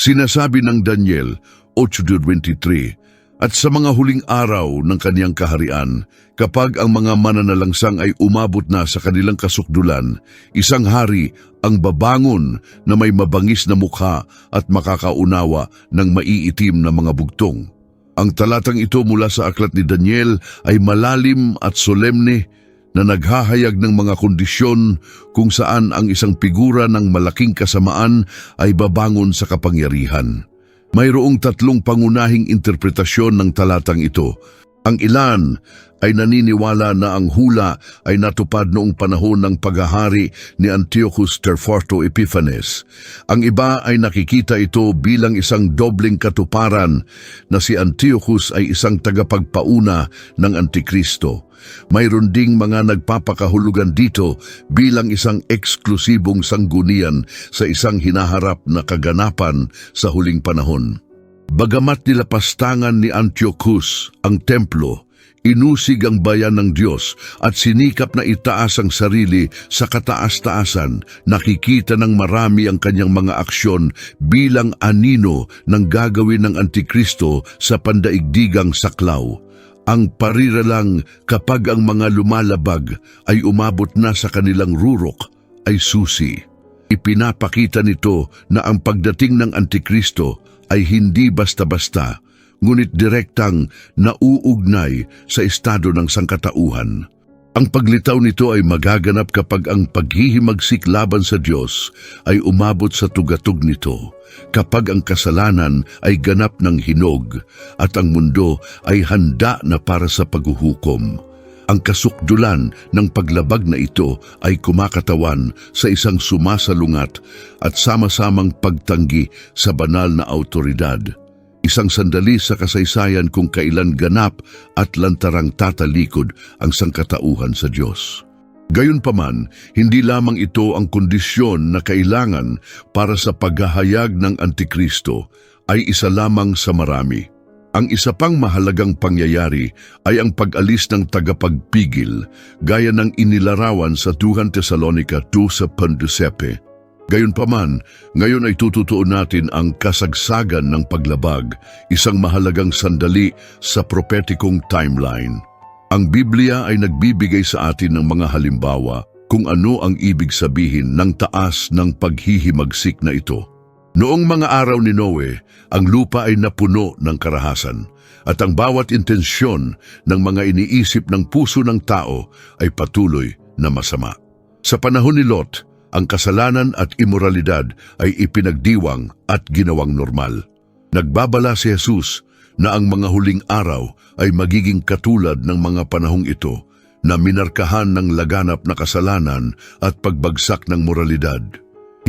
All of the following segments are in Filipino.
Sinasabi ng Daniel 8.23, At sa mga huling araw ng kaniyang kaharian, kapag ang mga mananalangsang ay umabot na sa kanilang kasukdulan, isang hari ang babangon na may mabangis na mukha at makakaunawa ng maiitim na mga bugtong. Ang talatang ito mula sa aklat ni Daniel ay malalim at solemne na naghahayag ng mga kondisyon kung saan ang isang figura ng malaking kasamaan ay babangon sa kapangyarihan. Mayroong tatlong pangunahing interpretasyon ng talatang ito. Ang ilan ay naniniwala na ang hula ay natupad noong panahon ng paghahari ni Antiochus IV Epiphanes. Ang iba ay nakikita ito bilang isang dobling katuparan na si Antiochus ay isang tagapagpauna ng Antikristo. Mayroon ding mga nagpapakahulugan dito bilang isang eksklusibong sanggunian sa isang hinaharap na kaganapan sa huling panahon. Bagamat nilapastangan ni Antiochus ang templo, inusig ang bayan ng Diyos at sinikap na itaas ang sarili sa kataas-taasan, nakikita ng marami ang kanyang mga aksyon bilang anino ng gagawin ng Antikristo sa pandaigdigang saklaw. Ang parira lang kapag ang mga lumalabag ay umabot na sa kanilang rurok ay susi. Ipinapakita nito na ang pagdating ng Antikristo ay hindi basta-basta, ngunit direktang nauugnay sa estado ng sangkatauhan. Ang paglitaw nito ay magaganap kapag ang paghihimagsik laban sa Diyos ay umabot sa tugatog nito, kapag ang kasalanan ay ganap ng hinog at ang mundo ay handa na para sa paghuhukom. Ang kasukdulan ng paglabag na ito ay kumakatawan sa isang sumasalungat at sama-samang pagtanggi sa banal na autoridad. Isang sandali sa kasaysayan kung kailan ganap at lantarang tatalikod ang sangkatauhan sa Diyos. Gayunpaman, hindi lamang ito ang kondisyon na kailangan para sa paghahayag ng Antikristo ay isa lamang sa marami. Ang isa pang mahalagang pangyayari ay ang pag-alis ng tagapagpigil gaya ng inilarawan sa 2 Thessalonica 2 sa Pandusepe. Gayunpaman, ngayon ay tututuon natin ang kasagsagan ng paglabag, isang mahalagang sandali sa propetikong timeline. Ang Biblia ay nagbibigay sa atin ng mga halimbawa kung ano ang ibig sabihin ng taas ng paghihimagsik na ito. Noong mga araw ni Noe, ang lupa ay napuno ng karahasan at ang bawat intensyon ng mga iniisip ng puso ng tao ay patuloy na masama. Sa panahon ni Lot, ang kasalanan at imoralidad ay ipinagdiwang at ginawang normal. Nagbabala si Jesus na ang mga huling araw ay magiging katulad ng mga panahong ito na minarkahan ng laganap na kasalanan at pagbagsak ng moralidad.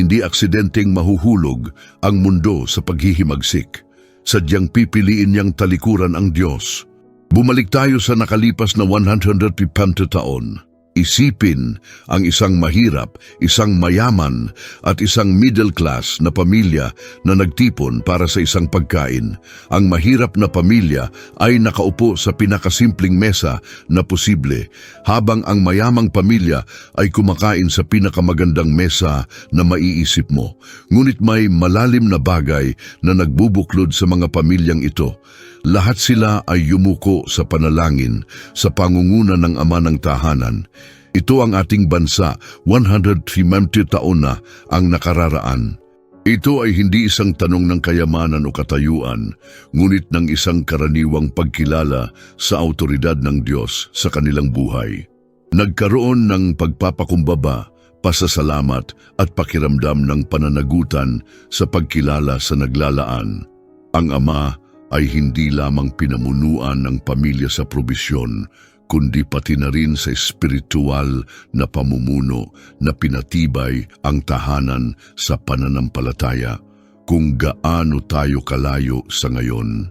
Hindi aksidenteng mahuhulog ang mundo sa paghihimagsik. Sadyang pipiliin niyang talikuran ang Diyos. Bumalik tayo sa nakalipas na 150 taon. Isipin ang isang mahirap, isang mayaman at isang middle class na pamilya na nagtipon para sa isang pagkain. Ang mahirap na pamilya ay nakaupo sa pinakasimpleng mesa na posible, habang ang mayamang pamilya ay kumakain sa pinakamagandang mesa na maiisip mo. Ngunit may malalim na bagay na nagbubuklod sa mga pamilyang ito. Lahat sila ay yumuko sa panalangin sa pangunguna ng ama ng tahanan. Ito ang ating bansa, 150 taon na ang nakararaan. Ito ay hindi isang tanong ng kayamanan o katayuan, ngunit ng isang karaniwang pagkilala sa autoridad ng Diyos sa kanilang buhay. Nagkaroon ng pagpapakumbaba, pasasalamat at pakiramdam ng pananagutan sa pagkilala sa naglalaan. Ang Ama ay hindi lamang pinamunuan ng pamilya sa probisyon, kundi pati na rin sa espiritual na pamumuno na pinatibay ang tahanan sa pananampalataya kung gaano tayo kalayo sa ngayon.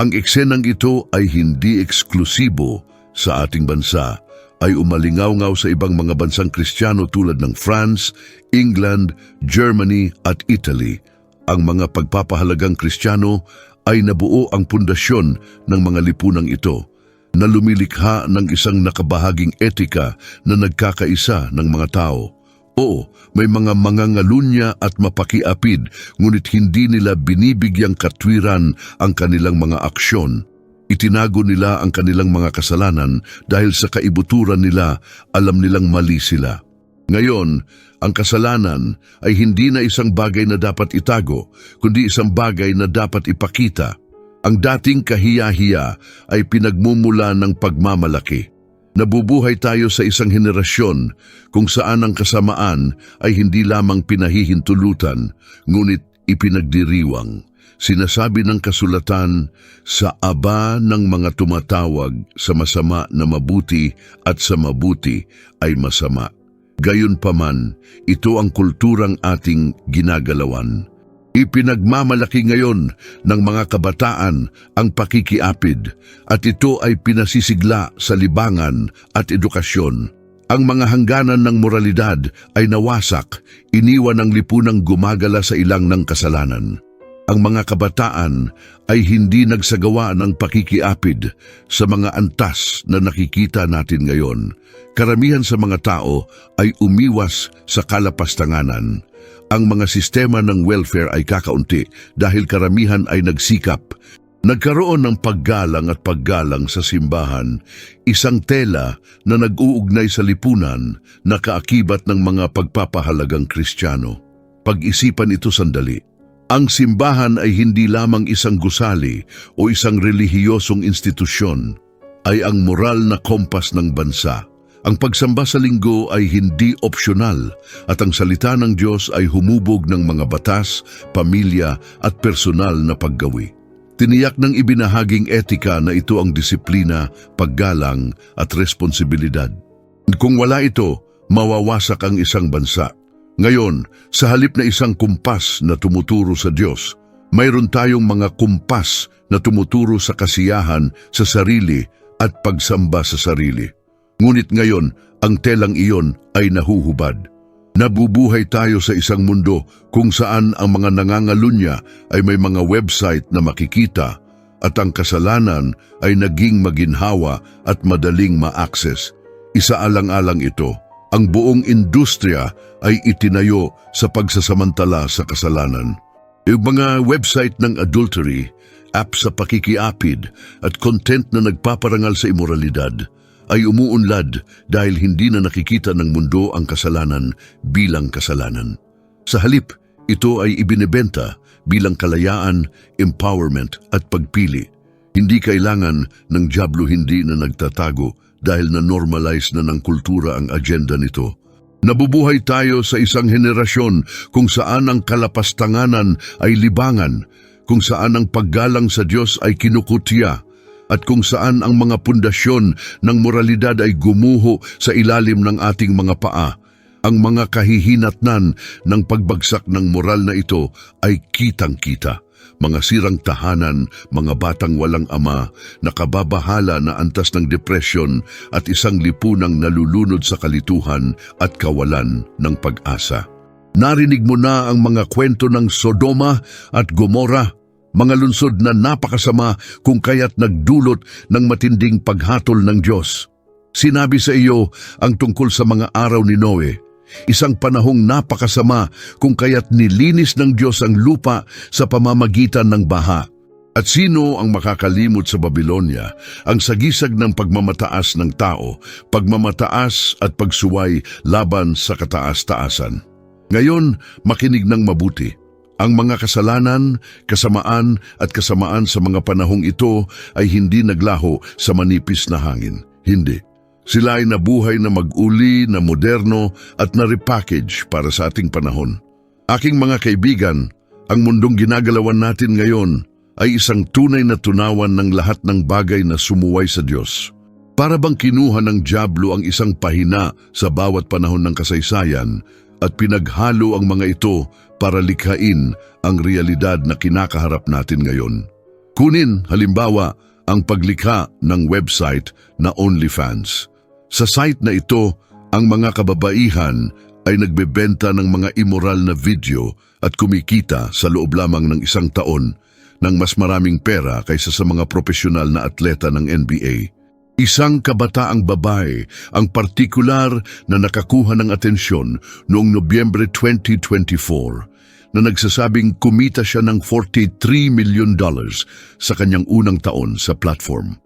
Ang eksenang ito ay hindi eksklusibo sa ating bansa, ay umalingaw-ngaw sa ibang mga bansang kristyano tulad ng France, England, Germany at Italy. Ang mga pagpapahalagang kristyano ay nabuo ang pundasyon ng mga lipunang ito na lumilikha ng isang nakabahaging etika na nagkakaisa ng mga tao Oo, may mga mangangalunya at mapakiapid, ngunit hindi nila binibigyang katwiran ang kanilang mga aksyon. Itinago nila ang kanilang mga kasalanan dahil sa kaibuturan nila, alam nilang mali sila. Ngayon, ang kasalanan ay hindi na isang bagay na dapat itago, kundi isang bagay na dapat ipakita. Ang dating kahiya-hiya ay pinagmumula ng pagmamalaki. Nabubuhay tayo sa isang henerasyon kung saan ang kasamaan ay hindi lamang pinahihintulutan, ngunit ipinagdiriwang. Sinasabi ng kasulatan, sa aba ng mga tumatawag sa masama na mabuti at sa mabuti ay masama. Gayunpaman, ito ang kulturang ating ginagalawan. Ipinagmamalaki ngayon ng mga kabataan ang pakikiapid at ito ay pinasisigla sa libangan at edukasyon. Ang mga hangganan ng moralidad ay nawasak, iniwan ng lipunang gumagala sa ilang ng kasalanan. Ang mga kabataan ay hindi nagsagawa ng pakikiapid sa mga antas na nakikita natin ngayon. Karamihan sa mga tao ay umiwas sa kalapastanganan. Ang mga sistema ng welfare ay kakaunti dahil karamihan ay nagsikap. Nagkaroon ng paggalang at paggalang sa simbahan, isang tela na nag-uugnay sa lipunan na kaakibat ng mga pagpapahalagang kristyano. Pag-isipan ito sandali. Ang simbahan ay hindi lamang isang gusali o isang relihiyosong institusyon, ay ang moral na kompas ng bansa. Ang pagsamba sa linggo ay hindi opsyonal at ang salita ng Diyos ay humubog ng mga batas, pamilya at personal na paggawi. Tiniyak ng ibinahaging etika na ito ang disiplina, paggalang at responsibilidad. Kung wala ito, mawawasak ang isang bansa. Ngayon, sa halip na isang kumpas na tumuturo sa Diyos, mayroon tayong mga kumpas na tumuturo sa kasiyahan sa sarili at pagsamba sa sarili. Ngunit ngayon, ang telang iyon ay nahuhubad. Nabubuhay tayo sa isang mundo kung saan ang mga nangangalunya ay may mga website na makikita at ang kasalanan ay naging maginhawa at madaling ma-access. Isaalang-alang ito, ang buong industriya ay itinayo sa pagsasamantala sa kasalanan. Yung mga website ng adultery, app sa pakikiapid at content na nagpaparangal sa imoralidad ay umuunlad dahil hindi na nakikita ng mundo ang kasalanan bilang kasalanan. Sa halip, ito ay ibinebenta bilang kalayaan, empowerment at pagpili. Hindi kailangan ng Diablo hindi na nagtatago dahil na-normalize na ng kultura ang agenda nito. Nabubuhay tayo sa isang henerasyon kung saan ang kalapastanganan ay libangan, kung saan ang paggalang sa Diyos ay kinukutya, at kung saan ang mga pundasyon ng moralidad ay gumuho sa ilalim ng ating mga paa. Ang mga kahihinatnan ng pagbagsak ng moral na ito ay kitang-kita mga sirang tahanan, mga batang walang ama, nakababahala na antas ng depresyon at isang lipunang nalulunod sa kalituhan at kawalan ng pag-asa. Narinig mo na ang mga kwento ng Sodoma at Gomora, mga lunsod na napakasama kung kaya't nagdulot ng matinding paghatol ng Diyos. Sinabi sa iyo ang tungkol sa mga araw ni Noe, Isang panahong napakasama kung kaya't nilinis ng Diyos ang lupa sa pamamagitan ng baha. At sino ang makakalimot sa Babylonia ang sagisag ng pagmamataas ng tao, pagmamataas at pagsuway laban sa kataas-taasan? Ngayon, makinig ng mabuti. Ang mga kasalanan, kasamaan at kasamaan sa mga panahong ito ay hindi naglaho sa manipis na hangin. Hindi. Sila ay nabuhay na mag-uli, na moderno at na repackage para sa ating panahon. Aking mga kaibigan, ang mundong ginagalawan natin ngayon ay isang tunay na tunawan ng lahat ng bagay na sumuway sa Diyos. Para bang kinuha ng Diablo ang isang pahina sa bawat panahon ng kasaysayan at pinaghalo ang mga ito para likhain ang realidad na kinakaharap natin ngayon. Kunin, halimbawa, ang paglikha ng website na OnlyFans. Sa site na ito, ang mga kababaihan ay nagbebenta ng mga immoral na video at kumikita sa loob lamang ng isang taon ng mas maraming pera kaysa sa mga profesional na atleta ng NBA. Isang kabataang babae ang partikular na nakakuha ng atensyon noong Nobyembre 2024 na nagsasabing kumita siya ng 43 million dollars sa kanyang unang taon sa platform.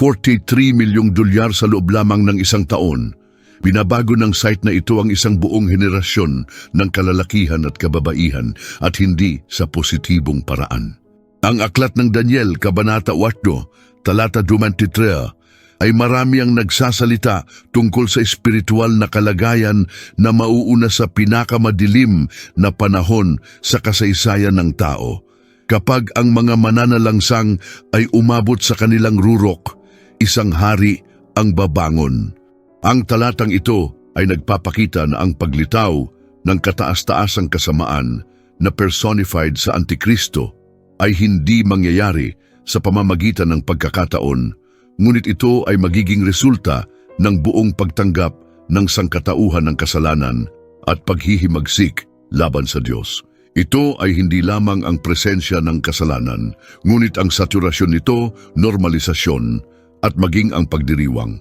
43 milyong dolyar sa loob lamang ng isang taon. Binabago ng site na ito ang isang buong henerasyon ng kalalakihan at kababaihan at hindi sa positibong paraan. Ang aklat ng Daniel, Kabanata 8, Talata 23, ay marami ang nagsasalita tungkol sa espiritual na kalagayan na mauuna sa pinakamadilim na panahon sa kasaysayan ng tao. Kapag ang mga mananalangsang ay umabot sa kanilang rurok, isang hari ang babangon. Ang talatang ito ay nagpapakita na ang paglitaw ng kataas-taasang kasamaan na personified sa Antikristo ay hindi mangyayari sa pamamagitan ng pagkakataon, ngunit ito ay magiging resulta ng buong pagtanggap ng sangkatauhan ng kasalanan at paghihimagsik laban sa Diyos. Ito ay hindi lamang ang presensya ng kasalanan, ngunit ang saturasyon nito, normalisasyon, at maging ang pagdiriwang.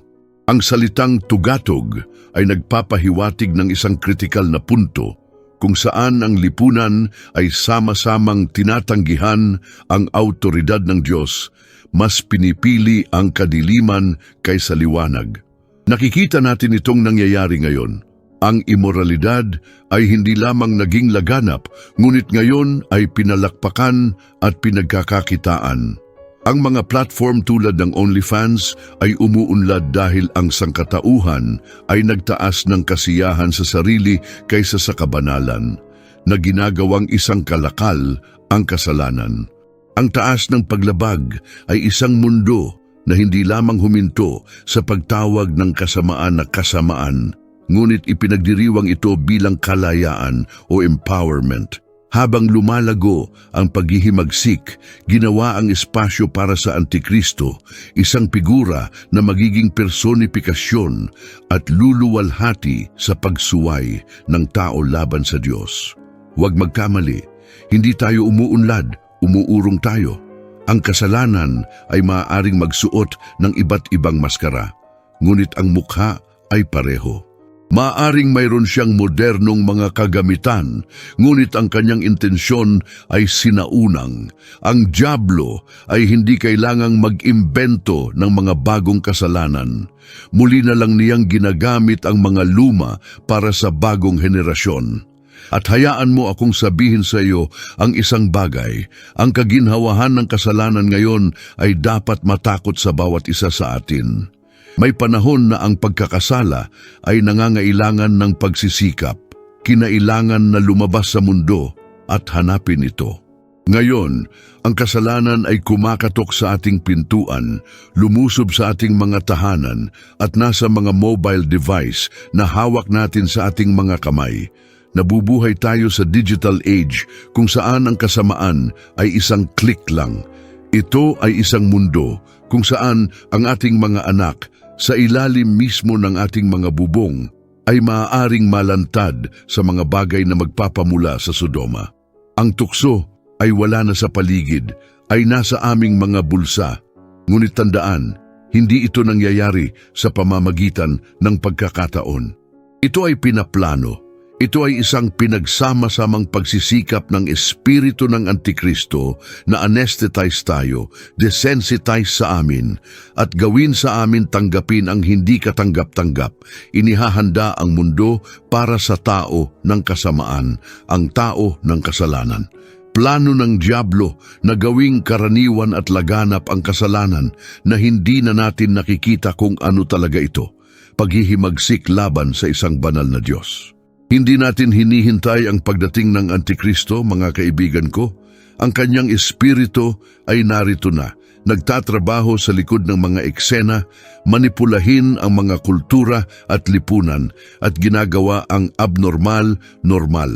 Ang salitang tugatog ay nagpapahiwatig ng isang kritikal na punto kung saan ang lipunan ay sama-samang tinatanggihan ang autoridad ng Diyos, mas pinipili ang kadiliman kaysa liwanag. Nakikita natin itong nangyayari ngayon. Ang imoralidad ay hindi lamang naging laganap, ngunit ngayon ay pinalakpakan at pinagkakakitaan. Ang mga platform tulad ng OnlyFans ay umuunlad dahil ang sangkatauhan ay nagtaas ng kasiyahan sa sarili kaysa sa kabanalan, na ginagawang isang kalakal ang kasalanan. Ang taas ng paglabag ay isang mundo na hindi lamang huminto sa pagtawag ng kasamaan na kasamaan, ngunit ipinagdiriwang ito bilang kalayaan o empowerment. Habang lumalago ang paghihimagsik, ginawa ang espasyo para sa Antikristo, isang figura na magiging personifikasyon at luluwalhati sa pagsuway ng tao laban sa Diyos. Huwag magkamali, hindi tayo umuunlad, umuurong tayo. Ang kasalanan ay maaaring magsuot ng iba't ibang maskara, ngunit ang mukha ay pareho. Maaring mayroon siyang modernong mga kagamitan, ngunit ang kanyang intensyon ay sinaunang. Ang Diablo ay hindi kailangang mag-imbento ng mga bagong kasalanan. Muli na lang niyang ginagamit ang mga luma para sa bagong henerasyon. At hayaan mo akong sabihin sa iyo ang isang bagay. Ang kaginhawahan ng kasalanan ngayon ay dapat matakot sa bawat isa sa atin. May panahon na ang pagkakasala ay nangangailangan ng pagsisikap, kinailangan na lumabas sa mundo at hanapin ito. Ngayon, ang kasalanan ay kumakatok sa ating pintuan, lumusob sa ating mga tahanan at nasa mga mobile device na hawak natin sa ating mga kamay. Nabubuhay tayo sa digital age kung saan ang kasamaan ay isang click lang. Ito ay isang mundo kung saan ang ating mga anak sa ilalim mismo ng ating mga bubong ay maaaring malantad sa mga bagay na magpapamula sa Sodoma. Ang tukso ay wala na sa paligid, ay nasa aming mga bulsa. Ngunit tandaan, hindi ito nangyayari sa pamamagitan ng pagkakataon. Ito ay pinaplano. Ito ay isang pinagsama-samang pagsisikap ng espiritu ng Antikristo na anesthetize tayo, desensitize sa amin, at gawin sa amin tanggapin ang hindi katanggap-tanggap. Inihahanda ang mundo para sa tao ng kasamaan, ang tao ng kasalanan. Plano ng Diablo na gawing karaniwan at laganap ang kasalanan na hindi na natin nakikita kung ano talaga ito. Paghihimagsik laban sa isang banal na Diyos. Hindi natin hinihintay ang pagdating ng Antikristo, mga kaibigan ko. Ang kanyang espiritu ay narito na, nagtatrabaho sa likod ng mga eksena, manipulahin ang mga kultura at lipunan at ginagawa ang abnormal normal.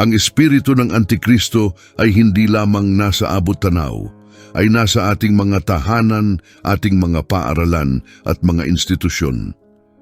Ang espiritu ng Antikristo ay hindi lamang nasa abot tanaw, ay nasa ating mga tahanan, ating mga paaralan at mga institusyon.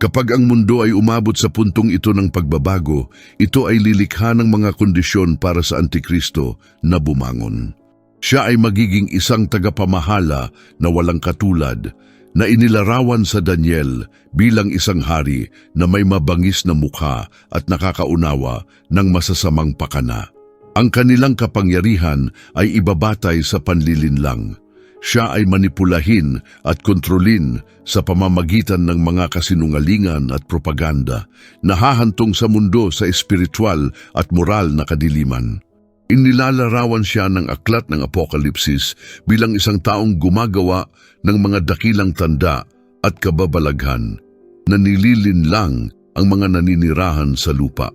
Kapag ang mundo ay umabot sa puntong ito ng pagbabago, ito ay lilikha ng mga kondisyon para sa Antikristo na bumangon. Siya ay magiging isang tagapamahala na walang katulad, na inilarawan sa Daniel bilang isang hari na may mabangis na mukha at nakakaunawa ng masasamang pakana. Ang kanilang kapangyarihan ay ibabatay sa panlilinlang. Siya ay manipulahin at kontrolin sa pamamagitan ng mga kasinungalingan at propaganda na hahantong sa mundo sa espiritual at moral na kadiliman. Inilalarawan siya ng aklat ng Apokalipsis bilang isang taong gumagawa ng mga dakilang tanda at kababalaghan na nililinlang ang mga naninirahan sa lupa.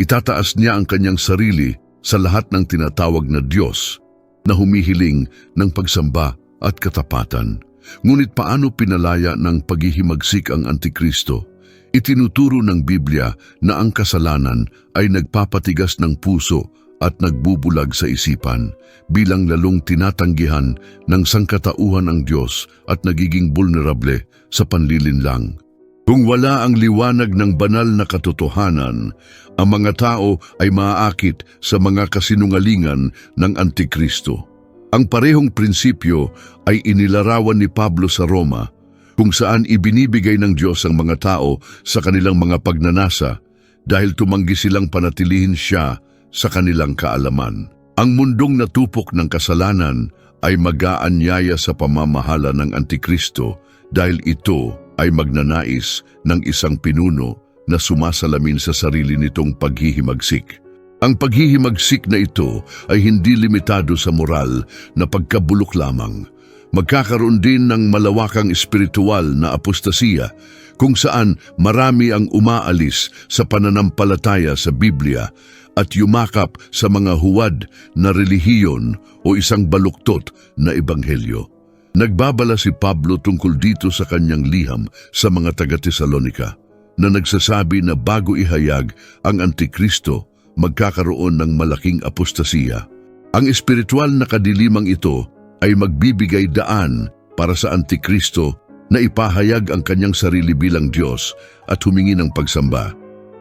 Itataas niya ang kanyang sarili sa lahat ng tinatawag na Diyos na humihiling ng pagsamba at katapatan. Ngunit paano pinalaya ng paghihimagsik ang Antikristo? Itinuturo ng Biblia na ang kasalanan ay nagpapatigas ng puso at nagbubulag sa isipan bilang lalong tinatanggihan ng sangkatauhan ng Diyos at nagiging vulnerable sa panlilinlang. Kung wala ang liwanag ng banal na katotohanan, ang mga tao ay maaakit sa mga kasinungalingan ng Antikristo. Ang parehong prinsipyo ay inilarawan ni Pablo sa Roma kung saan ibinibigay ng Diyos ang mga tao sa kanilang mga pagnanasa dahil tumanggi silang panatilihin siya sa kanilang kaalaman. Ang mundong natupok ng kasalanan ay mag-aanyaya sa pamamahala ng Antikristo dahil ito ay magnanais ng isang pinuno na sumasalamin sa sarili nitong paghihimagsik. Ang paghihimagsik na ito ay hindi limitado sa moral na pagkabulok lamang. Magkakaroon din ng malawakang espiritual na apostasiya kung saan marami ang umaalis sa pananampalataya sa Biblia at yumakap sa mga huwad na relihiyon o isang baluktot na ebanghelyo. Nagbabala si Pablo tungkol dito sa kanyang liham sa mga taga-Tesalonika na nagsasabi na bago ihayag ang Antikristo, magkakaroon ng malaking apostasiya. Ang espiritual na kadilimang ito ay magbibigay daan para sa Antikristo na ipahayag ang kanyang sarili bilang Diyos at humingi ng pagsamba.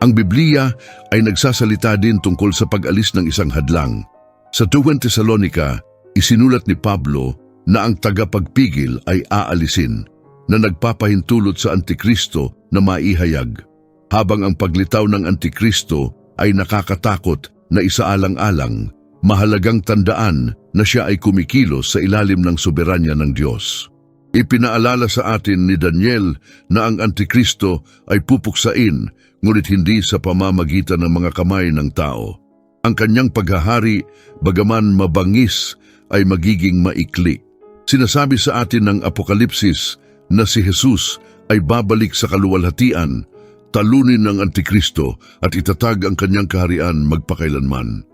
Ang Biblia ay nagsasalita din tungkol sa pag-alis ng isang hadlang. Sa 2 Thessalonica, isinulat ni Pablo na ang tagapagpigil ay aalisin na nagpapahintulot sa Antikristo na maihayag. Habang ang paglitaw ng Antikristo ay nakakatakot na isaalang-alang, mahalagang tandaan na siya ay kumikilos sa ilalim ng soberanya ng Diyos. Ipinaalala sa atin ni Daniel na ang Antikristo ay pupuksain ngunit hindi sa pamamagitan ng mga kamay ng tao. Ang kanyang paghahari, bagaman mabangis, ay magiging maikli. Sinasabi sa atin ng Apokalipsis na si Jesus ay babalik sa kaluwalhatian, talunin ng Antikristo at itatag ang kanyang kaharian magpakailanman.